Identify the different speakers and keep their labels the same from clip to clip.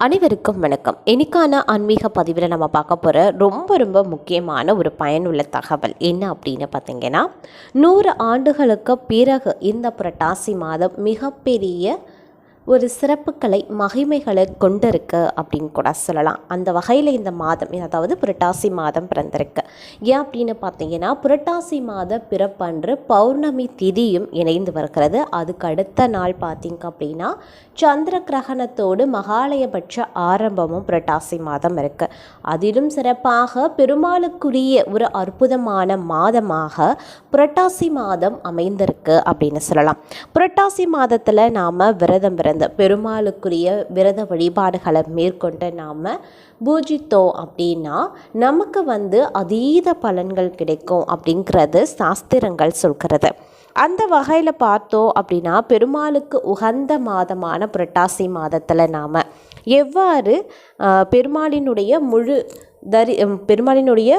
Speaker 1: அனைவருக்கும் வணக்கம். எனக்கான ஆன்மீக பதிவில் நம்ம பார்க்க போகிற ரொம்ப ரொம்ப முக்கியமான ஒரு பயனுள்ள தகவல் என்ன அப்படின்னு பார்த்தீங்கன்னா நூறு ஆண்டுகளுக்கு பிறகு இந்த புரட்டாசி மாதம் மிகப்பெரிய ஒரு சிறப்புகளை மகிமைகளை கொண்டிருக்கு அப்படின்னு கூட சொல்லலாம். அந்த வகையில் இந்த மாதம் அதாவது புரட்டாசி மாதம் பிறந்திருக்கு. ஏன் அப்படின்னு பார்த்தீங்கன்னா புரட்டாசி மாத பிறப்பன்று பௌர்ணமி திதியும் இணைந்து வருகிறது. அதுக்கு அடுத்த நாள் பார்த்தீங்க அப்படின்னா சந்திர கிரகணத்தோடு மகாலயபட்ச ஆரம்பமும் புரட்டாசி மாதம் இருக்குது அதிலும் சிறப்பாக பெருமாளுக்குரிய ஒரு அற்புதமான மாதமாக புரட்டாசி மாதம் அமைந்திருக்கு அப்படின்னு சொல்லலாம். புரட்டாசி மாதத்தில் நாம் விரதம் பிறந்த பெருமாளுக்குரிய விரத வழிபாடுகளை மேற்கொண்டு நாம் பூஜித்தோம் அப்படின்னா நமக்கு வந்து அதீத பலன்கள் கிடைக்கும் அப்படிங்கிறது சாஸ்திரங்கள் சொல்கிறது. அந்த வகையில் பார்த்தோம் அப்படின்னா பெருமாளுக்கு உகந்த மாதமான புரட்டாசி மாதத்தில் நாம் எவ்வாறு பெருமாளினுடைய முழு தரி பெருமாளினுடைய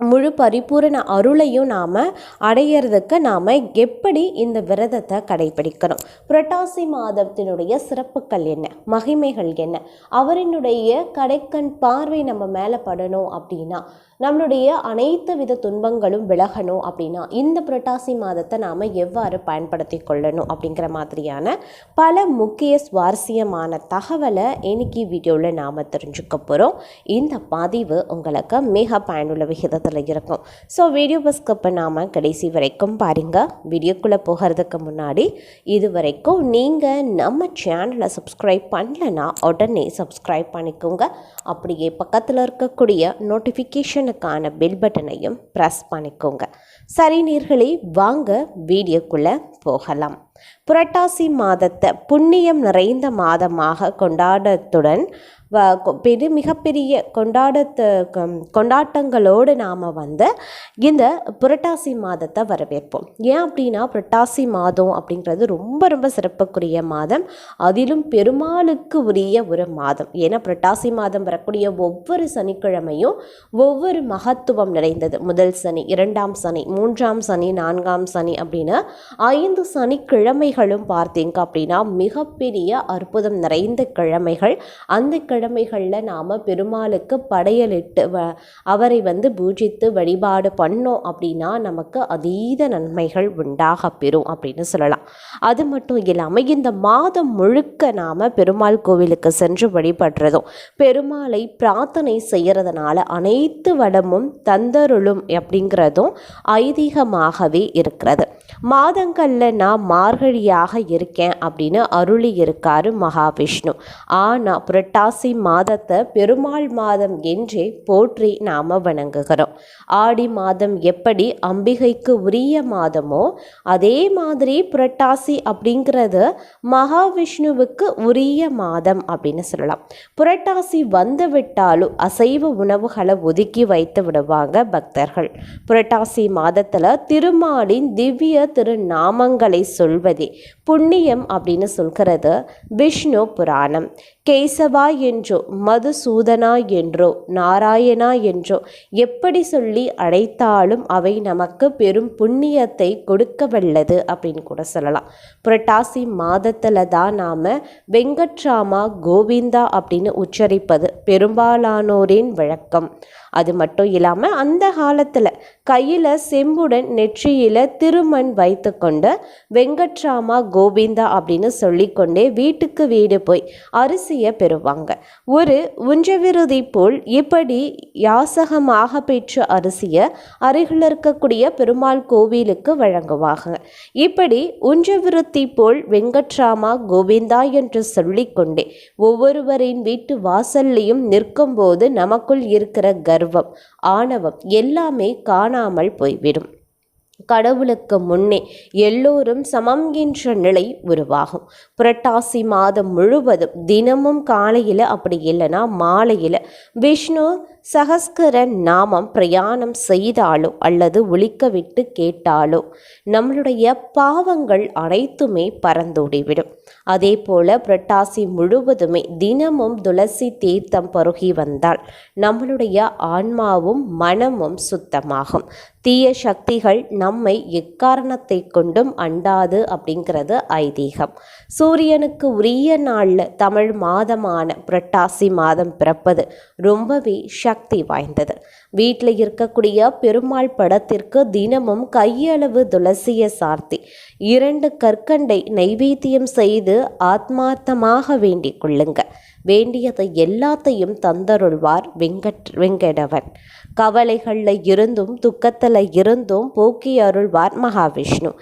Speaker 1: முழு பரிபூரண அருளையும் நாம் அடையிறதுக்கு நாம் எப்படி இந்த விரதத்தை கடைபிடிக்கணும்? புரட்டாசி மாதத்தினுடைய சிறப்புகள் என்ன? மகிமைகள் என்ன? அவரினுடைய கடைக்கண் பார்வை நம்ம மேலே படணும் அப்படின்னா நம்மளுடைய அனைத்து வித துன்பங்களும் விலகணும் அப்படின்னா இந்த புரட்டாசி மாதத்தை நாம் எவ்வாறு பயன்படுத்தி கொள்ளணும் அப்படிங்கிற மாதிரியான பல முக்கிய சுவாரஸ்யமான தகவலை இன்னைக்கு வீடியோவில் நாம் தெரிஞ்சுக்க போகிறோம் இந்த பதிவு உங்களுக்கு மிக பயனுள்ள விகிதத்தில் இருக்கும். ஸோ வீடியோ பஸ்கப்பை நாம் கடைசி வரைக்கும் பாருங்கள் வீடியோக்குள்ளே போகிறதுக்கு முன்னாடி இது வரைக்கும் நீங்கள் நம்ம சேனலை சப்ஸ்கிரைப் பண்ணலன்னா உடனே சப்ஸ்கிரைப் பண்ணிக்கோங்க. அப்படியே பக்கத்தில் இருக்கக்கூடிய நோட்டிஃபிகேஷனுக்கான பெல் பட்டனையும் ப்ரெஸ் பண்ணிக்கோங்க. சரி நீர்களே வாங்க வீடியோக்குள்ளே போகலாம். புரட்டாசி மாதத்தை புண்ணியம் நிறைந்த மாதமாக கொண்டாடத்துடன் பெரு மிகப்பெரிய கொண்டாடத்து கொண்டாட்டங்களோடு நாம் வந்து இந்த புரட்டாசி மாதத்தை வரவேற்போம். ஏன் அப்படின்னா புரட்டாசி மாதம் அப்படிங்கிறது ரொம்ப ரொம்ப சிறப்புக்குரிய மாதம். அதிலும் பெருமாளுக்கு உரிய ஒரு மாதம். ஏன்னா புரட்டாசி மாதம் வரக்கூடிய ஒவ்வொரு சனிக்கிழமையும் ஒவ்வொரு மகத்துவம் நிறைந்தது. முதல் சனி இரண்டாம் சனி மூன்றாம் சனி நான்காம் சனி அப்படின்னு ஐந்து சனிக்கிழமைகளும் பார்த்தீங்க அப்படின்னா மிகப்பெரிய அற்புதம் நிறைந்த கிழமைகள். அந்த வெள்ளிக்கிழமைகளில் நாம் பெருமாளுக்கு படையலிட்டு வ அவரை வந்து பூஜித்து வழிபாடு பண்ணோம் அப்படின்னா நமக்கு அதீத நன்மைகள் உண்டாக பெறும் அப்படின்னு சொல்லலாம். அது மட்டும் இல்லாமல் இந்த மாதம் முழுக்க நாம் பெருமாள் கோவிலுக்கு சென்று வழிபடுறதும் பெருமாளை பிரார்த்தனை செய்கிறதுனால அனைத்து வளமும் தந்தருளும் அப்படிங்கிறதும் ஐதீகமாகவே இருக்கிறது. மாதங்களில் நான் மார்கழியாக இருக்கேன் அப்படின்னு அருளி இருக்காரு மகாவிஷ்ணு. ஆனால் புரட்டாசி மாதத்தை பெருமாள் மாதம் என்றே போற்றி நாம் வணங்குகிறோம். ஆடி மாதம் எப்படி அம்பிகைக்கு உரிய மாதமோ அதே மாதிரி புரட்டாசி அப்படிங்கிறது மகாவிஷ்ணுவுக்கு உரிய மாதம் அப்படின்னு சொல்லலாம். புரட்டாசி வந்து விட்டாலும் அசைவ உணவுகளை ஒதுக்கி வைத்து விடுவாங்க பக்தர்கள். புரட்டாசி மாதத்தில் திருமாலின் திவ்ய திருநாமங்களை சொல்வதே. புண்ணியம் அப்படின்னு சொல்கிறது விஷ்ணு புராணம். கேசவா என்றோ மதுசூதனா என்றோ நாராயணா என்றோ எப்படி சொல்லி அழைத்தாலும் அவை நமக்கு பெரும் புண்ணியத்தை கொடுக்க வல்லது அப்படின்னு கூட சொல்லலாம். புரட்டாசி மாதத்தில் தான் நாம் வெங்கட்ராமா கோவிந்தா அப்படின்னு உச்சரிப்பது பெரும்பாலானோரின் வழக்கம். அது மட்டும் இல்லாமல் அந்த காலத்தில் கையில் செம்புடன் நெற்றியில் திருமண் வைத்துக்கொண்டு வெங்கட்ராமா கோ கோவிந்தா அப்படின்னு சொல்லிக்கொண்டே வீட்டுக்கு வீடு போய் அரிசியை பெறுவாங்க. ஒரு உஞ்சவிருதி போல் இப்படி யாசகமாக பெற்ற அரிசியை அருகில் இருக்கக்கூடிய பெருமாள் கோவிலுக்கு வழங்குவாங்க. இப்படி உஞ்சவிருத்தி போல் வெங்கட்ராமா கோவிந்தா என்று சொல்லிக்கொண்டே ஒவ்வொருவரின் வீட்டு வாசல்லையும் நிற்கும்போது நமக்குள் இருக்கிற கர்வம் ஆணவம் எல்லாமே காணாமல் போய்விடும். கடவுளுக்கு முன்னே எல்லோரும் சமம் என்ற நிலை உருவாகும். புரட்டாசி மாதம் முழுவதும் தினமும் காலையில் அப்படி இல்லைன்னா மாலையில் விஷ்ணு சகஸ்கர நாமம் பிரயாணம் செய்தாலோ அல்லது ஒழிக்க விட்டு கேட்டாலோ நம்மளுடைய பாவங்கள் அனைத்துமே பறந்தோடிவிடும் அதே போல புரட்டாசி முழுவதுமே தினமும் துளசி தீர்த்தம் பருகி வந்தால் நம்மளுடைய ஆன்மாவும் மனமும் சுத்தமாகும். தீய சக்திகள் நம்மை எக்காரணத்தை கொண்டும் அண்டாது அப்படிங்கிறது ஐதீகம். சூரியனுக்கு உரிய நாளில் தமிழ் மாதமான புரட்டாசி மாதம் பிறப்பது ரொம்பவே சக்தி வாய்ந்தது. வீட்டில் இருக்கக்கூடிய பெருமாள் படத்திற்கு தினமும் கையளவு துளசியை சார்த்தி இரண்டு கற்கண்டை நைவேத்தியம் செய்து ஆத்மார்த்தமாக வேண்டிக் கொள்ளுங்க. வேண்டியதை எல்லாத்தையும் தந்தருள்வார் வெங்கட் வெங்கடவன். கவலைகளில் இருந்தும் துக்கத்தில் இருந்தும் போக்கி அருள்வார் மகாவிஷ்ணு.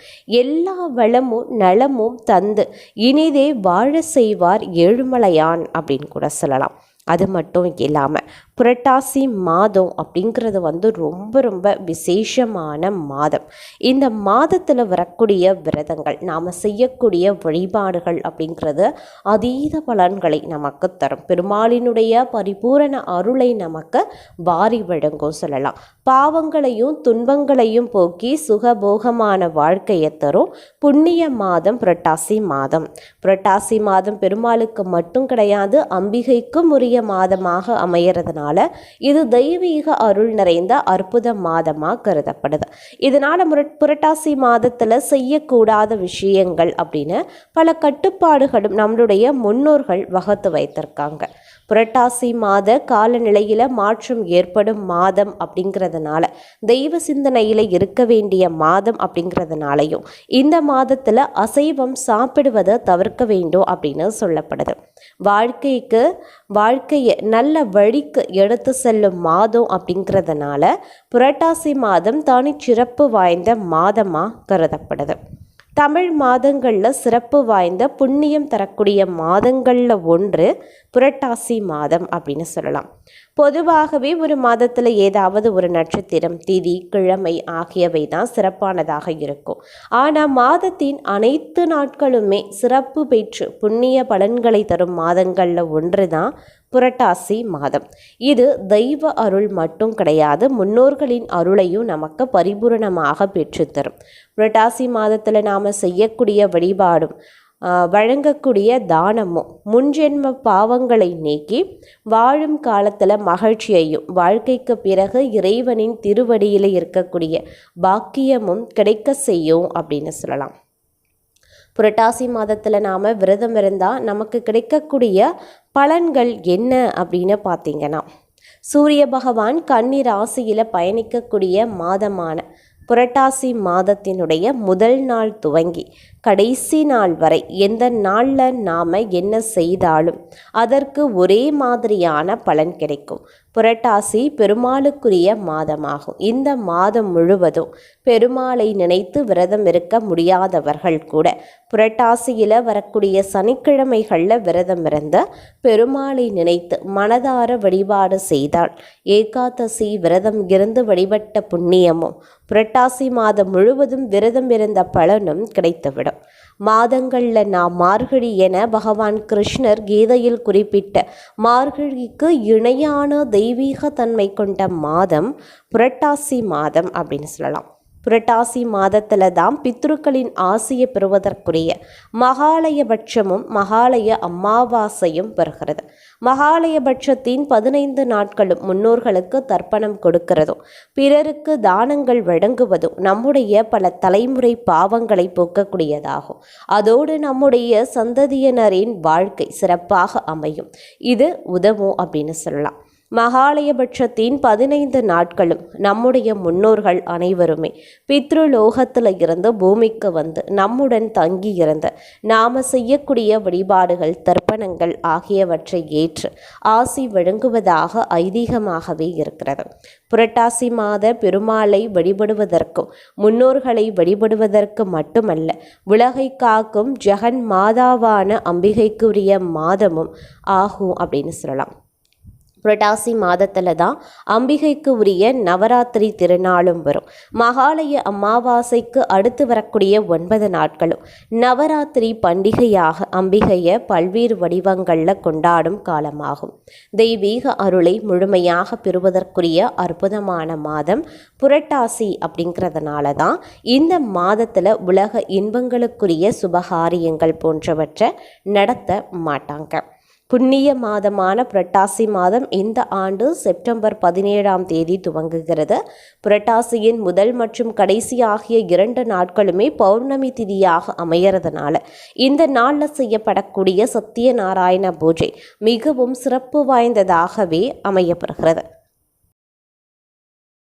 Speaker 1: எல்லா வளமும் நலமும் தந்து இனிதே வாழ செய்வார் ஏழுமலையான் அப்படின்னு கூட சொல்லலாம். அது மட்டும் இல்லாமல் புரட்டாசி மாதம் அப்படிங்கிறது வந்து ரொம்ப ரொம்ப விசேஷமான மாதம். இந்த மாதத்தில் வரக்கூடிய விரதங்கள் நாம் செய்யக்கூடிய வழிபாடுகள் அப்படிங்கிறது அதீத பலன்களை நமக்கு தரும். பெருமாளினுடைய பரிபூரண அருளை நமக்கு வாரி வழங்கும் சொல்லலாம். பாவங்களையும் துன்பங்களையும் போக்கி சுகபோகமான வாழ்க்கையை தரும் புண்ணிய மாதம் புரட்டாசி மாதம். புரட்டாசி மாதம் பெருமாளுக்கு மட்டும் கிடையாது அம்பிகைக்கும் உரிய மாதமாக அமையறதுனால இது தெய்வீக அருள் நிறைந்த அற்புத மாதமாக கருதப்படுது. இதனால் புரட்டாசி மாதத்தில் செய்யக்கூடாத விஷயங்கள் அப்படின்னு பல கட்டுப்பாடுகளும் நம்மளுடைய முன்னோர்கள் வகுத்து வைத்திருக்காங்க. புரட்டாசி மாத காலநிலையில் மாற்றம் ஏற்படும் மாதம் அப்படிங்கிறதுனால தெய்வ சிந்தனையில் இருக்க வேண்டிய மாதம் அப்படிங்கிறதுனாலையும் இந்த மாதத்தில் அசைவம் சாப்பிடுவதை தவிர்க்க வேண்டும் அப்படின்னு சொல்லப்படுது. வாழ்க்கைக்கு வாழ்க்கையை நல்ல வழிக்கு எடுத்து செல்லும் மாதம் அப்படிங்கிறதுனால புரட்டாசி மாதம் தானே சிறப்பு வாய்ந்த மாதமாக கருதப்படுது. தமிழ் மாதங்களில் சிறப்பு வாய்ந்த புண்ணியம் தரக்கூடிய மாதங்களில் ஒன்று புரட்டாசி மாதம் அப்படின்னு சொல்லலாம். பொதுவாகவே ஒரு மாதத்தில் ஏதாவது ஒரு நட்சத்திரம் திதி கிழமை ஆகியவை தான் சிறப்பானதாக இருக்கும். ஆனால் மாதத்தின் அனைத்து நாட்களுமே சிறப்பு பெற்று புண்ணிய பலன்களை தரும் மாதங்களில் ஒன்று தான் புரட்டாசி மாதம். இது தெய்வ அருள் மட்டும் கிடையாது முன்னோர்களின் அருளையும் நமக்கு பரிபூரணமாக பெற்றுத்தரும். புரட்டாசி மாதத்தில் நாம் செய்யக்கூடிய வழிபாடும் வழங்கக்கூடிய தானமும் முன்ஜென்ம பாவங்களை நீக்கி வாழும் காலத்தில் மகிழ்ச்சியையும் வாழ்க்கைக்கு பிறகு இறைவனின் திருவடியில் இருக்கக்கூடிய பாக்கியமும் கிடைக்க செய்யும் அப்படின்னு சொல்லலாம். புரட்டாசி மாதத்தில் நாம் விரதம் இருந்தால் நமக்கு கிடைக்கக்கூடிய பலன்கள் என்ன அப்படின்னு பார்த்தீங்கன்னா சூரிய பகவான் கன்னி ராசியில் பயணிக்கக்கூடிய மாதமான புரட்டாசி மாதத்தினுடைய முதல் நாள் துவங்கி கடைசி நாள் வரை எந்த நாளில் நாம் என்ன செய்தாலும் அதற்கு ஒரே மாதிரியான பலன் கிடைக்கும். புரட்டாசி பெருமாளுக்குரிய மாதமாகும். இந்த மாதம் முழுவதும் பெருமாளை நினைத்து விரதம் இருக்க முடியாதவர்கள் கூட புரட்டாசியில் வரக்கூடிய சனிக்கிழமைகளில் விரதம் இருந்த பெருமாளை நினைத்து மனதார வழிபாடு செய்தால் ஏகாதசி விரதம் இருந்து வழிபட்ட புண்ணியமும் புரட்டாசி மாதம் முழுவதும் விரதம் இருந்த பலனும் கிடைத்துவிடும். மாதங்களில் நாம் மார்கழி என பகவான் கிருஷ்ணர் கீதையில் குறிப்பிட்ட மார்கழிக்கு இணையான தெய்வீக தன்மை கொண்ட மாதம் புரட்டாசி மாதம் அப்படின்னு சொல்லலாம். புரட்டாசி மாதத்தில் தான் பித்ருக்களின் ஆசையை பெறுவதற்குரிய மகாலயபட்சமும் மகாலய அமாவாசையும் பெறுகிறது மகாலயபட்சத்தின் பதினைந்து நாட்களும் முன்னோர்களுக்கு தர்ப்பணம் கொடுக்கிறதும் பிறருக்கு தானங்கள் வழங்குவதும் நம்முடைய பல தலைமுறை பாவங்களை போக்கக்கூடியதாகும். அதோடு நம்முடைய சந்ததியினரின் வாழ்க்கை சிறப்பாக அமையும். இது உதவும் அப்படின்னு சொல்லலாம். மகாலயபட்சத்தின் பதினைந்து நாட்களும் நம்முடைய முன்னோர்கள் அனைவருமே பித்ருலோகத்தில் இருந்து பூமிக்கு வந்து நம்முடன் தங்கி இருந்த நாம செய்யக்கூடிய வழிபாடுகள் தர்ப்பணங்கள் ஆகியவற்றை ஏற்று ஆசி வழங்குவதாக ஐதீகமாகவே இருக்கிறது. புரட்டாசி மாத பெருமாளை வழிபடுவதற்கும் முன்னோர்களை வழிபடுவதற்கு மட்டுமல்ல உலகை காக்கும் ஜெகன் மாதாவான அம்பிகைக்குரிய மாதமும் ஆகும் அப்படின்னு சொல்லலாம். புரட்டாசி மாதத்தில் தான் அம்பிகைக்கு உரிய நவராத்திரி திருநாளும் வரும். மகாலய அமாவாசைக்கு அடுத்து வரக்கூடிய ஒன்பது நாட்களும் நவராத்திரி பண்டிகையாக அம்பிகையை பல்வேறு வடிவங்களில் கொண்டாடும் காலமாகும். தெய்வீக அருளை முழுமையாக பெறுவதற்குரிய அற்புதமான மாதம் புரட்டாசி அப்படிங்கிறதுனால தான் இந்த மாதத்தில் உலக இன்பங்களுக்குரிய சுபகாரியங்கள் போன்றவற்றை நடத்த மாட்டாங்க. புண்ணிய மாதமான புரட்டாசி மாதம் இந்த ஆண்டு செப்டம்பர் பதினேழாம் தேதி துவங்குகிறது. புரட்டாசியின் முதல் மற்றும் கடைசி ஆகிய இரண்டு நாட்களுமே பௌர்ணமி திதியாக அமையறதுனால இந்த நாளில் செய்யப்படக்கூடிய சத்தியநாராயண பூஜை மிகவும் சிறப்பு வாய்ந்ததாகவே அமையப்படுகிறது